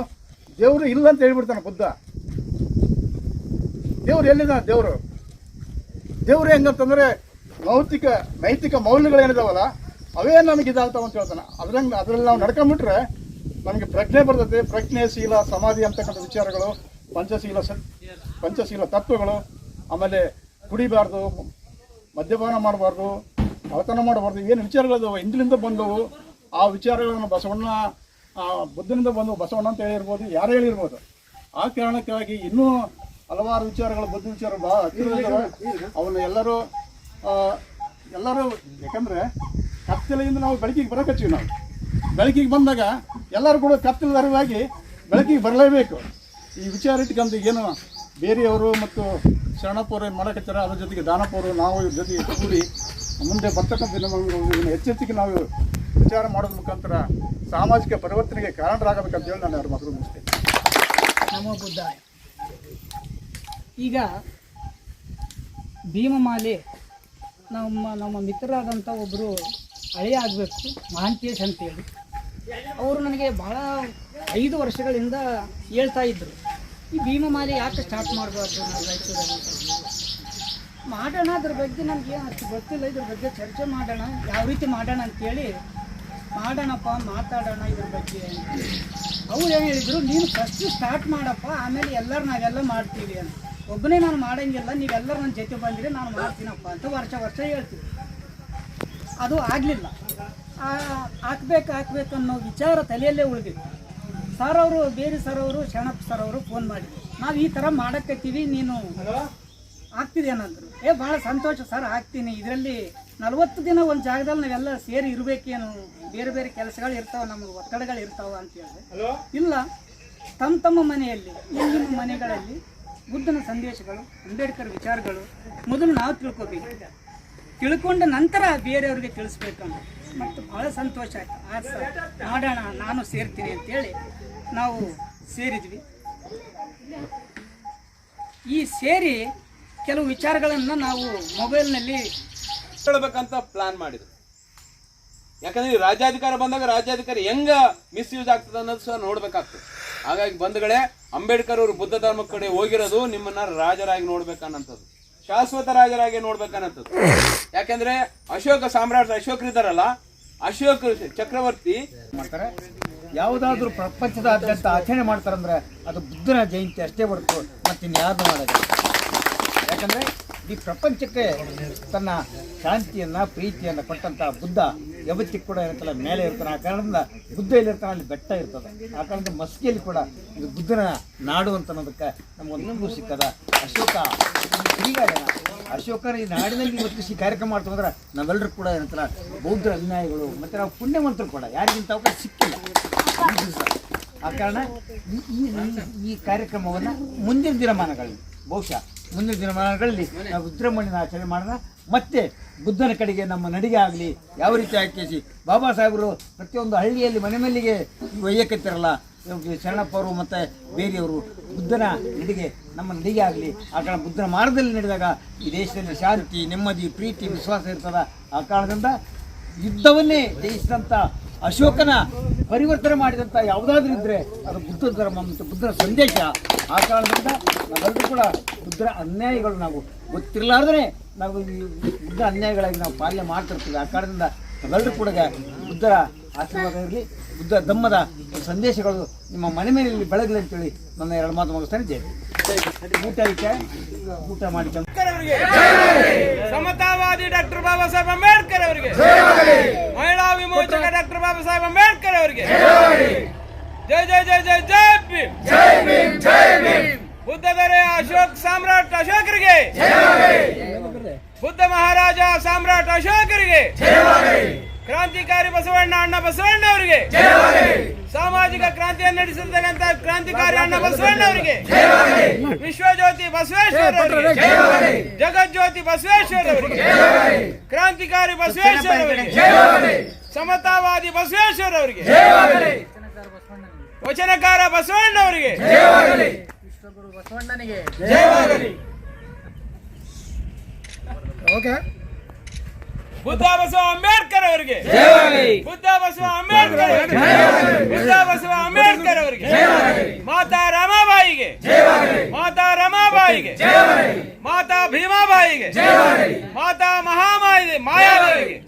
ದೇವರು ಇಲ್ಲ ಅಂತ ಹೇಳ್ಬಿಡ್ತಾನೆ ಬುದ್ಧ. ದೇವ್ರು ಎಲ್ಲಿದ? ದೇವರು. ದೇವ್ರು ಹೆಂಗಂತಂದ್ರೆ ನೈತಿಕ ನೈತಿಕ ಮೌಲ್ಯಗಳೇನಿದಾವಲ್ಲ ಅವೇ ನಮಗೆ ಇದಾಗ್ತಾವ ಅಂತ ಹೇಳ್ತಾನೆ. ಅದ್ರಂಗೆ ಅದ್ರಲ್ಲಿ ನಾವು ನಡ್ಕೊಂಡ್ಬಿಟ್ರೆ ನಮಗೆ ಪ್ರಜ್ಞೆ ಬರ್ತದೆ. ಪ್ರಜ್ಞೆ, ಶೀಲ, ಸಮಾಧಿ ಅಂತಕ್ಕಂಥ ವಿಚಾರಗಳು, ಪಂಚಶೀಲ ಸತ್ ಪಂಚಶೀಲ ತತ್ವಗಳು, ಆಮೇಲೆ ಕುಡಿಬಾರ್ದು, ಮದ್ಯಪಾನ ಮಾಡಬಾರ್ದು ಕಳತನ ಮಾಡಬಾರ್ದು, ಏನು ವಿಚಾರಗಳಿದಾವೆ ಹಿಂದಿನಿಂದ ಬಂದವು. ಆ ವಿಚಾರಗಳನ್ನು ಬಸವಣ್ಣ ಬುದ್ಧನಿಂದ ಬಂದವು. ಬಸವಣ್ಣ ಅಂತ ಹೇಳಿರ್ಬೋದು, ಯಾರು ಹೇಳಿರ್ಬೋದು. ಆ ಕಾರಣಕ್ಕಾಗಿ ಇನ್ನೂ ಹಲವಾರು ವಿಚಾರಗಳು ಬುದ್ಧ ವಿಚಾರ ಭಾಳ ಅವನ್ನ ಎಲ್ಲರೂ ಎಲ್ಲರೂ ಯಾಕಂದರೆ ಕತ್ತಲೆಯಿಂದ ನಾವು ಬೆಳಕಿಗೆ ಬರಕತ್ತೀವಿ ನಾವು. ಬೆಳಕಿಗೆ ಬಂದಾಗ ಎಲ್ಲರೂ ಕೂಡ ಕತ್ತಲದ ಅರಿವಾಗಿ ಬೆಳಕಿಗೆ ಬರಲೇಬೇಕು. ಈ ವಿಚಾರ ಇಟ್ಕೊಂಡು ಏನು ಬೇರೆಯವರು ಮತ್ತು ಶರಣಪ್ಪವರು ಏನು ಮಾಡಕತ್ತಾರ, ಅದ್ರ ಜೊತೆಗೆ ದಾನಪ್ಪವರು ನಾವು ಇವ್ರ ಜೊತೆಗೆ ಕೂಡಿ ಮುಂದೆ ಬರ್ತಕ್ಕಂಥ ಇದನ್ನು ಎಚ್ಚೆತ್ತಿಗೆ ನಾವು ವಿಚಾರ ಮಾಡೋದ್ರ ಮುಖಾಂತರ ಸಾಮಾಜಿಕ ಪರಿವರ್ತನೆಗೆ ಕಾರಣರಾಗಬೇಕಂತ ಹೇಳಿ ನಾನು ಯಾರು ಮಾತು ಮುಗಿಸ್ತೇನೆ. ನಮೋ ಬುದ್ಧಾಯ. ಈಗ ಭೀಮಮಾಲೆ ನಮ್ಮ ನಮ್ಮ ಮಿತ್ರರಾದಂಥ ಒಬ್ಬರು ಹಳೆಯ ಆಗಬೇಕು ಮಹಾಂತೇಶ್ ಅಂತೇಳಿ. ಅವರು ನನಗೆ ಭಾಳ ಐದು ವರ್ಷಗಳಿಂದ ಹೇಳ್ತಾ ಇದ್ದರು ಈ ಭೀಮಮಾಲೆ ಯಾಕೆ ಸ್ಟಾರ್ಟ್ ಮಾಡಬಾರ್ದು ನಾವು ರಾಯಚೂರಲ್ಲಿ ಮಾಡೋಣ, ಅದ್ರ ಬಗ್ಗೆ ನನಗೆ ಅಷ್ಟು ಗೊತ್ತಿಲ್ಲ, ಇದ್ರ ಬಗ್ಗೆ ಚರ್ಚೆ ಮಾಡೋಣ, ಯಾವ ರೀತಿ ಮಾಡೋಣ ಅಂತೇಳಿ ಮಾಡೋಣಪ್ಪ, ಮಾತಾಡೋಣ ಇದ್ರ ಬಗ್ಗೆ ಅವ್ರು ಏನು ಹೇಳಿದರು, ನೀನು ಫಸ್ಟ್ ಸ್ಟಾರ್ಟ್ ಮಾಡಪ್ಪ, ಆಮೇಲೆ ಎಲ್ಲರೂ ನಾವೆಲ್ಲ ಮಾಡ್ತೀವಿ ಅಂತ. ಒಬ್ಬನೇ ನಾನು ಮಾಡಂಗಿಲ್ಲ ನೀವೆಲ್ಲರೂ ನನ್ನ ಜೊತೆ ಬಂದಿರಿ ನಾನು ಮಾಡ್ತೀನಪ್ಪ ಅಂತ ವರ್ಷ ವರ್ಷ ಹೇಳ್ತೀವಿ. ಅದು ಆಗಲಿಲ್ಲ. ಹಾಕ್ಬೇಕು ಹಾಕ್ಬೇಕು ಅನ್ನೋ ವಿಚಾರ ತಲೆಯಲ್ಲೇ ಉಳಿದಿತ್ತು ಸರ್ ಅವರು ಬೇರೆ ಸರ್ ಅವರು ಶರಣಪ್ಪ ಸರ್ ಅವರು ಫೋನ್ ಮಾಡಿದ್ರು. ನಾವು ಈ ಥರ ಮಾಡಕ್ಕತ್ತೀವಿ ನೀನು ಆಗ್ತಿದೇನಂದ್ರು ಏ ಭಾಳ ಸಂತೋಷ ಸರ್ ಆಗ್ತೀನಿ. ಇದರಲ್ಲಿ ನಲವತ್ತು ದಿನ ಒಂದು ಜಾಗದಲ್ಲಿ ನಾವೆಲ್ಲ ಸೇರಿ ಇರಬೇಕೇನು? ಬೇರೆ ಬೇರೆ ಕೆಲಸಗಳು ಇರ್ತಾವೆ ನಮಗೆ ಒತ್ತಡಗಳು ಇರ್ತಾವೆ ಅಂತ ಹೇಳಿದೆ ಇಲ್ಲ ತಮ್ಮ ತಮ್ಮ ಮನೆಯಲ್ಲಿ ನಿಮ್ಮ ನಿಮ್ಮ ಮನೆಗಳಲ್ಲಿ ಬುದ್ಧನ ಸಂದೇಶಗಳು, ಅಂಬೇಡ್ಕರ್ ವಿಚಾರಗಳು, ಮೊದಲು ನಾವು ತಿಳ್ಕೊಬೇಕು. ತಿಳ್ಕೊಂಡ ನಂತರ ಬೇರೆಯವ್ರಿಗೆ ತಿಳಿಸ್ಬೇಕಂತ ಮತ್ತು ಭಾಳ ಸಂತೋಷ ಆಯ್ತು. ಆ ಮಾಡೋಣ, ನಾನು ಸೇರ್ತೀನಿ ಅಂತೇಳಿ ನಾವು ಸೇರಿದ್ವಿ. ಈ ಸೇರಿ ಕೆಲವು ವಿಚಾರಗಳನ್ನು ನಾವು ಮೊಬೈಲ್ನಲ್ಲಿ ಹೇಳ್ಬೇಕಂತ ಪ್ಲಾನ್ ಮಾಡಿದ್ರು. ಯಾಕಂದ್ರೆ ರಾಜ್ಯಾಧಿಕಾರ ಬಂದಾಗ ರಾಜ್ಯಾಧಿಕಾರಿ ಹೆಂಗ ಮಿಸ್ಯೂಸ್ ಆಗ್ತದೆ ಅನ್ನೋದು ಸಹ ನೋಡ್ಬೇಕಾಗ್ತದೆ. ಹಾಗಾಗಿ ಬಂಧುಗಳೇ, ಅಂಬೇಡ್ಕರ್ ಅವರು ಬುದ್ಧ ಧರ್ಮ ಕಡೆ ಹೋಗಿರೋದು ನಿಮ್ಮನ್ನ ರಾಜರಾಗಿ ನೋಡ್ಬೇಕನ್ನಂಥದ್ದು ಶಾಶ್ವತ ರಾಜರಾಗಿ ನೋಡ್ಬೇಕನ್ನಂಥದ್ದು ಯಾಕಂದ್ರೆ ಅಶೋಕ ಸಾಮ್ರಾಟ ಅಶೋಕರಿದ್ದಾರಲ್ಲ ಅಶೋಕ ಚಕ್ರವರ್ತಿ ಮಾಡ್ತಾರೆ. ಯಾವುದಾದ್ರೂ ಪ್ರಪಂಚದಾದ್ಯಂತ ಆಚರಣೆ ಮಾಡ್ತಾರಂದ್ರೆ ಅದು ಬುದ್ಧನ ಜಯಂತಿ ಅಷ್ಟೇ ಹೊರತು ಮತ್ತೆ ಇನ್ಯಾರು ಮಾಡೋದು ಯಾಕಂದ್ರೆ ಈ ಪ್ರಪಂಚಕ್ಕೆ ತನ್ನ ಶಾಂತಿಯನ್ನ, ಪ್ರೀತಿಯನ್ನ ಕೊಟ್ಟಂತ ಬುದ್ಧ ಯಾವತ್ತಿಗೆ ಕೂಡ ಇರುತ್ತಲ್ಲ, ಮೇಲೆ ಇರ್ತಾನೆ ಆ ಕಾರಣದಿಂದ ಬುದ್ಧ ಎಲ್ಲಿರ್ತಾನೆ ಅಲ್ಲಿ ಬೆಟ್ಟ ಇರ್ತದೆ. ಆ ಕಾರಣದಿಂದ ಮಸ್ಕಿಯಲ್ಲಿ ಕೂಡ ಇದು ಬುದ್ಧನ ನಾಡು ಅಂತ ಅನ್ನೋದಕ್ಕೆ ನಮಗೊಂದು ಸಿಕ್ಕದ ಅಶೋಕ ಹೀಗಾಗೋಣ ಅಶೋಕನ ಈ ನಾಡಿನಲ್ಲಿ ಇವತ್ತು ಈ ಕಾರ್ಯಕ್ರಮ ಮಾಡ್ತಾ ಹೋದ್ರೆ ನಾವೆಲ್ಲರೂ ಕೂಡ ಏನಂತಾರ ಬೌದ್ಧ ಅಭಿನಯಗಳು ಮತ್ತು ನಾವು ಪುಣ್ಯವಂತರು ಕೂಡ, ಯಾರಿಗಿಂತ ಅವಕಾಶ ಸಿಕ್ಕಿಲ್ಲ. ಆ ಕಾರಣ ಈ ಈ ಕಾರ್ಯಕ್ರಮವನ್ನು ಮುಂದಿನ ದಿನಮಾನಗಳಲ್ಲಿ, ಬಹುಶಃ ಮುಂದಿನ ದಿನಮಾನಗಳಲ್ಲಿ ನಾವು ರುದ್ರಮಣ್ಣಿನ ಆಚರಣೆ ಮಾಡೋಣ. ಮತ್ತೆ ಬುದ್ಧನ ಕಡೆಗೆ ನಮ್ಮ ನಡಿಗೆ ಆಗಲಿ ಯಾವ ರೀತಿ ಹಾಕಿಸಿ. ಬಾಬಾ ಸಾಹೇಬರು ಪ್ರತಿಯೊಂದು ಹಳ್ಳಿಯಲ್ಲಿ ಮನೆ ಮೇಲಿಗೆ ಒಯ್ಯಕತ್ತಿರಲ್ಲ. ಶರಣಪ್ಪ ಅವರು ಮತ್ತು ಬೇರೆಯವರು ಬುದ್ಧನ ನಡಿಗೆ ನಮ್ಮ ನಡಿಗೆ ಆಗಲಿ. ಆ ಕಾರಣ ಬುದ್ಧನ ಮಾರ್ಗದಲ್ಲಿ ನಡೆದಾಗ ಈ ದೇಶದಲ್ಲಿ ಶಾಂತಿ, ನೆಮ್ಮದಿ, ಪ್ರೀತಿ, ವಿಶ್ವಾಸ ಇರ್ತದ. ಆ ಕಾರಣದಿಂದ ಯುದ್ಧವನ್ನೇ ಜಯಿಸಿದಂಥ ಅಶೋಕನ ಪರಿವರ್ತನೆ ಮಾಡಿದಂಥ ಯಾವುದಾದ್ರೂ ಇದ್ದರೆ ಅದು ಬುದ್ಧ ಧರ್ಮ ಮತ್ತು ಬುದ್ಧನ ಸಂದೇಶ. ಆ ಕಾರಣದಿಂದ ನಾವೆಲ್ಲರೂ ಕೂಡ ಬುದ್ಧರ ಅನ್ಯಾಯಗಳು ನಾವು ಗೊತ್ತಿರಲಾರ್ದೇ ನಾವು ಈ ಬುದ್ಧ ಅನ್ಯಾಯಗಳಾಗಿ ನಾವು ಪಾಲನೆ ಮಾಡ್ತಿರ್ತೀವಿ. ಆ ಕಾರಣದಿಂದ ನಾವೆಲ್ಲರೂ ಕೂಡ ಬುದ್ಧರ ಆಶೀರ್ವಾದ ಇರಲಿ, ಬುದ್ಧ ಧಮ್ಮದ ಸಂದೇಶಗಳು ನಿಮ್ಮ ಮನೆ ಮೇಲೆ ಬೆಳಗಲಿ ಅಂತೇಳಿ ನನ್ನ ಎರಡು ಮಾತು ಮುಗಿಸ್ತಾನೆ ಜೈ ಊಟ ಐತೆ ಊಟ ಮಾಡಿಕೊಂಡು ಸಮತಾವಾದಿ ಡಾಕ್ಟರ್ ಬಾಬಾ ಸಾಹೇಬ್ ಅಂಬೇಡ್ಕರ್ ಅವರಿಗೆ ಮಹಿಳಾ ವಿಮೋಚಕ ಡಾಕ್ಟರ್ ಬಾಬಾ ಸಾಹೇಬ್ ಅಂಬೇಡ್ಕರ್ ಅವರಿಗೆ ಜೈ ಜೈ ಜೈ ಜೈ ಜೈ ಭೀಮ್ ಜೈ ಭೀಮ್ ಜೈ ಭೀಮ್ ಬುದ್ಧ ದೊರೆ ಅಶೋಕ್ ಸಾಮ್ರಾಟ್ ಅಶೋಕರಿಗೆ ಬುದ್ಧ ಮಹಾರಾಜ ಸಾಮ್ರಾಟ್ ಅಶೋಕರಿಗೆ ಕ್ರಾಂತಿಕಾರಿ ಬಸವಣ್ಣ ಅಣ್ಣ ಬಸವಣ್ಣ ಅವರಿಗೆ. ಸಾಮಾಜಿಕ ಕ್ರಾಂತಿಯನ್ನು ನಡೆಸಿರ್ತಕ್ಕಂಥ ಕ್ರಾಂತಿಕಾರಿ ಅಣ್ಣ ಬಸವಣ್ಣ ಅವರಿಗೆ. ವಿಶ್ವಜ್ಯೋತಿ ಬಸವೇಶ್ವರ ಅವರಿಗೆ. ಜಗಜ್ಯೋತಿ ಬಸವೇಶ್ವರ ಅವರಿಗೆ. ಕ್ರಾಂತಿಕಾರಿ ಬಸವೇಶ್ವರ ಅವರಿಗೆ. ಸಮತಾವಾದಿ ಬಸವೇಶ್ವರ ಅವರಿಗೆ. ವಚನಕಾರ ಬಸವಣ್ಣ ಅವರಿಗೆ. ಓಕೆ. ಬುದ್ಧ ಬಸವ ಅಂಬೇಡ್ಕರ್ ಅವರಿಗೆ. ಬುದ್ಧ ಬಸವ ಅಂಬೇಡ್ಕರ್ ಬುದ್ಧ ಬಸವ ಅಂಬೇಡ್ಕರ್ ಅವರಿಗೆ. ಮಾತಾ ರಮಾಬಾಯಿಗೆ. ಮಾತಾ ರಮಾಬಾಯಿಗೆ. ಮಾತಾ ಭೀಮಾಬಾಯಿಗೆ. ಮಾತಾ ಮಹಾಮಾಯಿ ಮಾಯಾಬಾಯಿಗೆ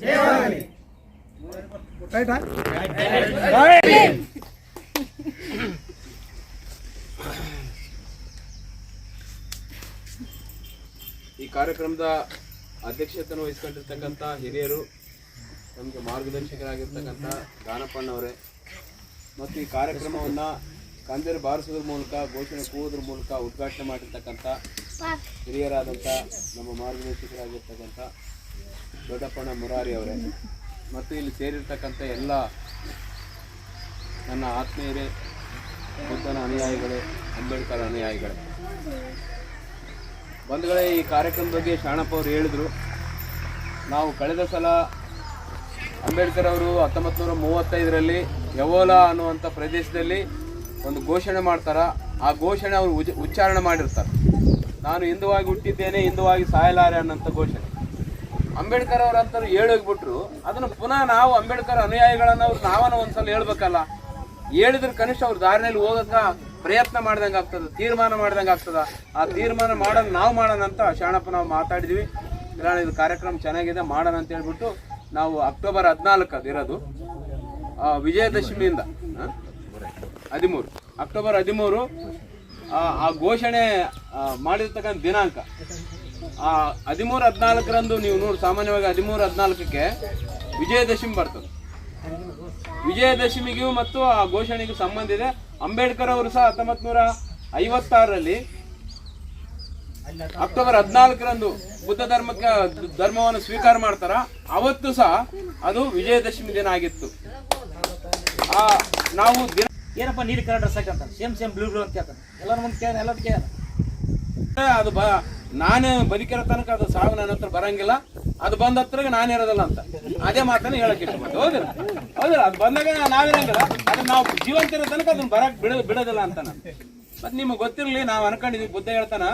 ಈ ಕಾರ್ಯಕ್ರಮದ ಅಧ್ಯಕ್ಷತೆಯನ್ನು ವಹಿಸ್ಕೊಂಡಿರ್ತಕ್ಕಂಥ ಹಿರಿಯರು, ನಮಗೆ ಮಾರ್ಗದರ್ಶಕರಾಗಿರ್ತಕ್ಕಂಥ ದಾನಪ್ಪಣ್ಣವರೇ ಮತ್ತು ಈ ಕಾರ್ಯಕ್ರಮವನ್ನು ಕಂದಿರು ಬಾರಿಸೋದ್ರ ಮೂಲಕ, ಘೋಷಣೆ ಕೂಗೋದ್ರ ಮೂಲಕ ಉದ್ಘಾಟನೆ ಮಾಡಿರ್ತಕ್ಕಂಥ ಹಿರಿಯರಾದಂಥ ನಮ್ಮ ಮಾರ್ಗದರ್ಶಕರಾಗಿರ್ತಕ್ಕಂಥ ದೊಡ್ಡಪ್ಪಣ್ಣ ಮುರಾರಿ ಅವರೇ. ಮತ್ತು ಇಲ್ಲಿ ಸೇರಿರ್ತಕ್ಕಂಥ ಎಲ್ಲ ನನ್ನ ಆತ್ಮೀಯರೇ, ಬುದ್ಧನ ಅನುಯಾಯಿಗಳೇ, ಅಂಬೇಡ್ಕರ್ ಅನುಯಾಯಿಗಳೇ. ಬಂಧುಗಳೇ, ಈ ಕಾರ್ಯಕ್ರಮದ ಬಗ್ಗೆ ಶಾಣಪ್ಪ ಅವರು ಹೇಳಿದರು. ನಾವು ಕಳೆದ ಸಲ ಅಂಬೇಡ್ಕರ್ ಅವರು ಹತ್ತೊಂಬತ್ತು ನೂರ ಮೂವತ್ತೈದರಲ್ಲಿ ಯವೋಲಾ ಅನ್ನುವಂಥ ಪ್ರದೇಶದಲ್ಲಿ ಒಂದು ಘೋಷಣೆ ಮಾಡ್ತಾರೆ. ಆ ಘೋಷಣೆ ಅವರು ಉಜ್, ಉಚ್ಚಾರಣೆ ಮಾಡಿರ್ತಾರೆ. ನಾನು ಹಿಂದುವಾಗಿ ಹುಟ್ಟಿದ್ದೇನೆ, ಹಿಂದುವಾಗಿ ಸಾಯಲಾರೆ ಅನ್ನೋಂಥ ಘೋಷಣೆ. ಅಂಬೇಡ್ಕರ್ ಅವರು ಅಂತವ್ರು ಹೇಳೋಗ್ಬಿಟ್ರು. ಅದನ್ನು ಪುನಃ ನಾವು ಅಂಬೇಡ್ಕರ್ ಅನುಯಾಯಿಗಳನ್ನು ಅವ್ರು ನಾವನ್ನ ಒಂದ್ಸಲ ಹೇಳ್ಬೇಕಲ್ಲ. ಹೇಳಿದ್ರೆ ಕನಿಷ್ಠ ಅವ್ರ ದಾರಿನಲ್ಲಿ ಹೋಗಕ್ಕ ಪ್ರಯತ್ನ ಮಾಡ್ದಂಗೆ ಆಗ್ತದೆ ತೀರ್ಮಾನ ಮಾಡಿದಂಗೆ ಆಗ್ತದ. ಆ ತೀರ್ಮಾನ ಮಾಡೋದು ನಾವು ಮಾಡೋಣ ಅಂತ ಶಾಣಪ್ಪ ನಾವು ಮಾತಾಡಿದ್ವಿ. ಇಲ್ಲ ಇದು ಕಾರ್ಯಕ್ರಮ ಚೆನ್ನಾಗಿದೆ ಮಾಡೋಣ ಅಂತ ಹೇಳ್ಬಿಟ್ಟು ನಾವು ಅಕ್ಟೋಬರ್ ಹದಿನಾಲ್ಕು ಅದಿರೋದು ವಿಜಯದಶಮಿಯಿಂದ? ಹದಿಮೂರು. ಅಕ್ಟೋಬರ್ ಹದಿಮೂರು ಆ, ಘೋಷಣೆ ಮಾಡಿರ್ತಕ್ಕಂಥ ದಿನಾಂಕ. ಆ ಹದಿಮೂರು ಹದಿನಾಲ್ಕರಂದು ನೀವು ನೋಡಿ ಸಾಮಾನ್ಯವಾಗಿ ಹದಿಮೂರು ಹದಿನಾಲ್ಕಕ್ಕೆ ವಿಜಯದಶಮಿ ಬರ್ತದೆ. ವಿಜಯದಶಮಿಗೂ ಮತ್ತು ಆ ಘೋಷಣೆಗೂ ಸಂಬಂಧ ಇದೆ. ಅಂಬೇಡ್ಕರ್ ಅವರು ಸಹ ಹತ್ತೊಂಬತ್ ನೂರ ಐವತ್ತಾರರಲ್ಲಿ ಅಕ್ಟೋಬರ್ ಹದಿನಾಲ್ಕರಂದು ಬುದ್ಧ ಧರ್ಮಕ್ಕೆ ಧರ್ಮವನ್ನು ಸ್ವೀಕಾರ ಮಾಡ್ತಾರ. ಅವತ್ತು ಸಹ ಅದು ವಿಜಯದಶಮಿ ದಿನ ಆಗಿತ್ತು. ಆ ನಾವು ದಿನ ಏನಪ್ಪ ನೀರು ಕಲರ್ ಡ್ರೆಸ್ ಹಾಕಂತ ಸೇಮ್ ಸೇಮ್ ಬ್ಲೂ ಬ್ಲೂ ಅಂತ ಹೇಳ್ತಾನೆ ಎಲ್ಲರ ಮುಂದೆ ಕೇಳ ಎಲ್ಲರೂ ಕೇಳ ಅದು ಬ ನಾನೇ ಬದುಕಿರೋ ತನಕ ಅದು ಸಾವು ನನ್ನ ಹತ್ರ ಬರಂಗಿಲ್ಲ. ಅದು ಬಂದ ಹತ್ರ ನಾನು ಇರೋದಿಲ್ಲ ಅಂತ. ಅದೇ ಮಾತನ್ನ ಹೇಳಕ್ ಇಷ್ಟಪಟ್ಟು ಹೌದಿಲ್ಲ? ಹೌದಿಲ್ಲ? ಅದು ಬಂದಾಗ ನಾವಿರಂಗಿಲ್ಲ ಅದನ್ನ ನಾವು ಜೀವಂತ ಇರೋ ತನಕ ಅದನ್ನ ಬರಕ್ ಬಿಡ ಬಿಡೋದಿಲ್ಲ ಅಂತ ನಾನು. ಮತ್ತೆ ನಿಮಗೆ ಗೊತ್ತಿರಲಿ, ನಾವು ಅನ್ಕೊಂಡಿದ್ವಿ, ಬುದ್ಧ ಹೇಳ್ತಾನ,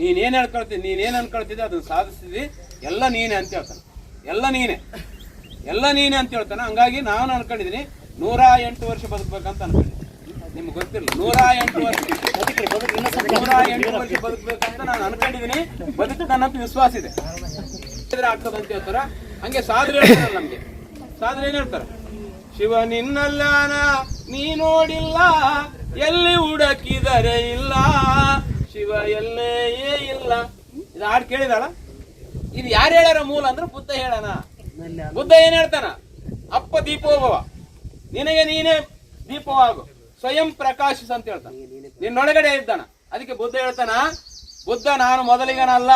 ನೀನ್ ಏನ್ ಹೇಳ್ಕೊಳ್ತೀನಿ ನೀನ್ ಏನ್ ಅನ್ಕೊಳ್ತಿದ್ದೆ ಅದನ್ನ ಸಾಧಿಸ್ತಿದ್ದಿ ಎಲ್ಲ ನೀನೆ ಅಂತ ಹೇಳ್ತಾನೆ. ಎಲ್ಲ ನೀನೆ. ಎಲ್ಲ ನೀನೆ ಅಂತ ಹೇಳ್ತಾನೆ. ಹಂಗಾಗಿ ನಾನು ಅನ್ಕೊಂಡಿದ್ದೀನಿ ನೂರ ಎಂಟು ವರ್ಷ ಬದುಕ್ಬೇಕಂತ ಅನ್ಕೊಂಡಿದ್ದೀನಿ ನಿಮ್ಗೆ ಗೊತ್ತಿರಲಿ? ನೂರ ಎಂಟು ವರ್ಷ. ನೂರ ಎಂಟು ವರ್ಷ ಬದುಕ್ಬೇಕಂತ ನಾನು ಅನ್ಕೊಂಡಿದೀನಿ. ಬದುಕ್ತಾನಂತ ವಿಶ್ವಾಸ ಇದೆ. ಆಗ್ತದೆ ಅಂತ ಹೇಳ್ತಾರ? ಹಂಗೆ ಸಾಧನೆ ಹೇಳ್ತಾರಲ್ಲ ನಮ್ಗೆ. ಸಾಧನೆ ಏನ್ ಹೇಳ್ತಾರ? ಶಿವ ನಿನ್ನಲ್ಲಾನ ನೀ ನೋಡಿಲ್ಲ, ಎಲ್ಲಿ ಹುಡಕಿದರೆ ಇಲ್ಲ, ಶಿವ ಎಲ್ಲೇ ಇಲ್ಲ. ಇದು ಹಾಡು ಕೇಳಿದಾಳ? ಇದು ಯಾರು ಹೇಳ್ಯಾರ ಮೂಲ ಅಂದ್ರೆ ಬುದ್ಧ ಹೇಳನ. ಬುದ್ಧ ಏನ್ ಹೇಳ್ತಾನ? ಅಪ್ಪ ದೀಪೋಭವ. ನಿನಗೆ ನೀನೇ ದೀಪವಾಗು. ಸ್ವಯಂ ಪ್ರಕಾಶಿಸ ಅಂತ ಹೇಳ್ತಾನೆ. ನಿನ್ನೊಳಗಡೆ ಇದ್ದಾನ. ಅದಕ್ಕೆ ಬುದ್ಧ ಹೇಳ್ತಾನ, ಬುದ್ಧ ನಾನು ಮೊದಲಿಗನಲ್ಲ.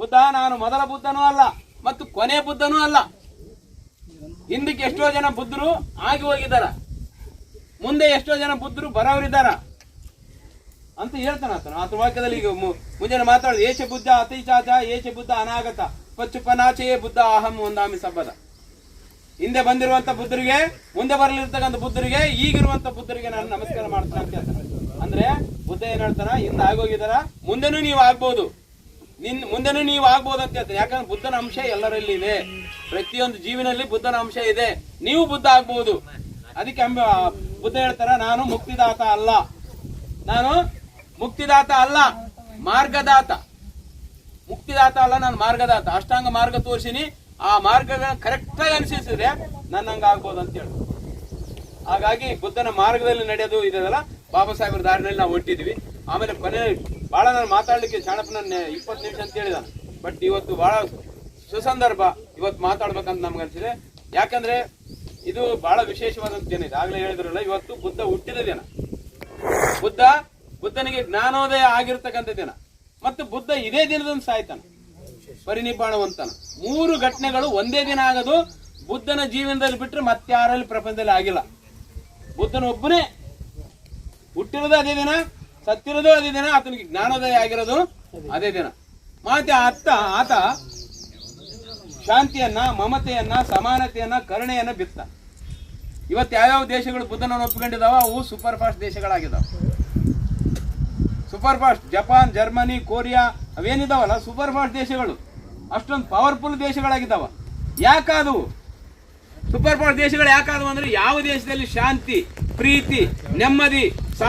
ಬುದ್ಧ ನಾನು ಮೊದಲ ಬುದ್ಧನೂ ಅಲ್ಲ ಮತ್ತು ಕೊನೆ ಬುದ್ಧನೂ ಅಲ್ಲ. ಹಿಂದಕ್ಕೆ ಎಷ್ಟೋ ಜನ ಬುದ್ಧರು ಆಗಿ ಹೋಗಿದ್ದಾರ ಮುಂದೆ ಎಷ್ಟೋ ಜನ ಬುದ್ಧರು ಬರೋರಿದ್ದಾರ ಅಂತ ಹೇಳ್ತಾನ ಆತನ. ಆತ ವಾಕ್ಯದಲ್ಲಿ ಈಗ ಮುಂಜಾನೆ ಮಾತಾಡೋದು, ಏಷ ಬುದ್ಧ ಅತಿ ಚಾಚ ಏಚ ಬುದ್ಧ ಅನಾಗತ, ಪಚ್ಚುಪನಾಚೆಯೇ ಬುದ್ಧ ಅಹಂ ಒಂದಾಮಿ ಸಬ್ಬದ. ಹಿಂದೆ ಬಂದಿರುವಂತ ಬುದ್ಧರಿಗೆ, ಮುಂದೆ ಬರಲಿರ್ತಕ್ಕಂಥ ಬುದ್ಧರಿಗೆ, ಈಗಿರುವಂತ ಬುದ್ಧರಿಗೆ ನಾನು ನಮಸ್ಕಾರ ಮಾಡ್ತಾನೆ ಅಂತ ಹೇಳ್ತಾನೆ. ಅಂದ್ರೆ ಬುದ್ಧ ಏನ್ ಹೇಳ್ತಾನ, ಹಿಂದೆ ಆಗೋಗಿದಾರ, ಮುಂದೆನೂ ನೀವು ಆಗ್ಬೋದು. ನಿನ್ ಮುಂದೆನೂ ನೀವು ಆಗ್ಬೋದು ಅಂತ. ಹೇಳ್ತೀನಿ ಯಾಕಂದ್ರೆ ಬುದ್ಧನ ಅಂಶ ಎಲ್ಲರಲ್ಲಿ ಇದೆ ಪ್ರತಿಯೊಂದು ಜೀವಿನಲ್ಲಿ ಬುದ್ಧನ ಅಂಶ ಇದೆ. ನೀವು ಬುದ್ಧ ಆಗ್ಬಹುದು ಅದಕ್ಕೆ ಬುದ್ಧ ಹೇಳ್ತಾರ, ನಾನು ಮುಕ್ತಿದಾತ ಅಲ್ಲ. ನಾನು ಮುಕ್ತಿದಾತ ಅಲ್ಲ. ಮಾರ್ಗದಾತ. ಮುಕ್ತಿದಾತ ಅಲ್ಲ, ನಾನು ಮಾರ್ಗದಾತ. ಅಷ್ಟಾಂಗ ಮಾರ್ಗ ತೋರಿಸಿನಿ. ಆ ಮಾರ್ಗ ಕರೆಕ್ಟ್ ಆಗಿ ಅನುಸರಿಸಿದ್ರೆ ನನ್ನ ಹಂಗ ಆಗ್ಬೋದು ಅಂತ ಹೇಳಿ ಹಾಗಾಗಿ ಬುದ್ಧನ ಮಾರ್ಗದಲ್ಲಿ ನಡೆಯೋದು ಇದೆಲ್ಲ ಬಾಬಾ ಸಾಹೇಬ್ರ ದಾರಿನಲ್ಲಿ ನಾವು ಹೊಟ್ಟಿದ್ವಿ ಆಮೇಲೆ ಕೊನೆ ಬಹಳ ನಾನು ಮಾತಾಡ್ಲಿಕ್ಕೆ ಶಾಣಪ್ಪನ ಇಪ್ಪತ್ತು ನಿಮಿಷ ಅಂತ ಹೇಳಿದಾನೆ ಬಟ್ ಇವತ್ತು ಬಹಳ ಸುಸಂದರ್ಭ ಇವತ್ತು ಮಾತಾಡ್ಬೇಕಂತ ನಮ್ಗೆ ಅನ್ಸಿದೆ. ಯಾಕಂದ್ರೆ ಇದು ಬಹಳ ವಿಶೇಷವಾದಂತ ದಿನ ಇದೆ. ಆಗ್ಲೇ ಹೇಳಿದ್ರಲ್ಲ, ಇವತ್ತು ಬುದ್ಧ ಹುಟ್ಟಿದ ದಿನ. ಬುದ್ಧ ಬುದ್ಧನಿಗೆ ಜ್ಞಾನೋದಯ ಆಗಿರ್ತಕ್ಕಂಥ ದಿನ. ಮತ್ತು ಬುದ್ಧ ಇದೇ ದಿನದಂದು ಸಾಯ್ತಾನ, ಪರಿನಿಬ್ಬಾಣವಂತನ. ಮೂರು ಘಟನೆಗಳು ಒಂದೇ ದಿನ ಆಗೋದು. ಬುದ್ಧನ ಜೀವನದಲ್ಲಿ ಬಿಟ್ಟರೆ ಮತ್ತಾರಲ್ಲಿ ಪ್ರಪಂಚದಲ್ಲಿ ಆಗಿಲ್ಲ. ಬುದ್ಧನ ಒಬ್ಬನೇ ಹುಟ್ಟಿರೋದು ಅದೇ ದಿನ. ಸತ್ತಿರೋದು ಅದೇ ದಿನ, ಆತನಿಗೆ ಜ್ಞಾನೋದಯ ಆಗಿರೋದು ಅದೇ ದಿನ. ಮತ್ತೆ ಆತ ಆತ ಶಾಂತಿಯನ್ನ, ಮಮತೆಯನ್ನ, ಸಮಾನತೆಯನ್ನ, ಕರುಣೆಯನ್ನ ಬಿತ್ತ. ಇವತ್ತು ಯಾವ್ಯಾವ ದೇಶಗಳು ಬುದ್ಧನನ್ನು ಒಪ್ಕೊಂಡಿದಾವ ಅವು super fast ದೇಶಗಳಾಗಿದಾವ super fast Japan, Germany, Korea ಅವೇನಿದಾವಲ್ಲ super fast ದೇಶಗಳು. ಅಷ್ಟೊಂದು ಪವರ್ಫುಲ್ ದೇಶಗಳಾಗಿದ್ದಾವ. ಯಾಕಾದವು? ಸೂಪರ್ ಫಾಸ್ಟ್ ದೇಶಗಳು ಯಾಕಾದವು ಅಂದ್ರೆ ಯಾವ ದೇಶದಲ್ಲಿ ಶಾಂತಿ, ಪ್ರೀತಿ, ನೆಮ್ಮದಿ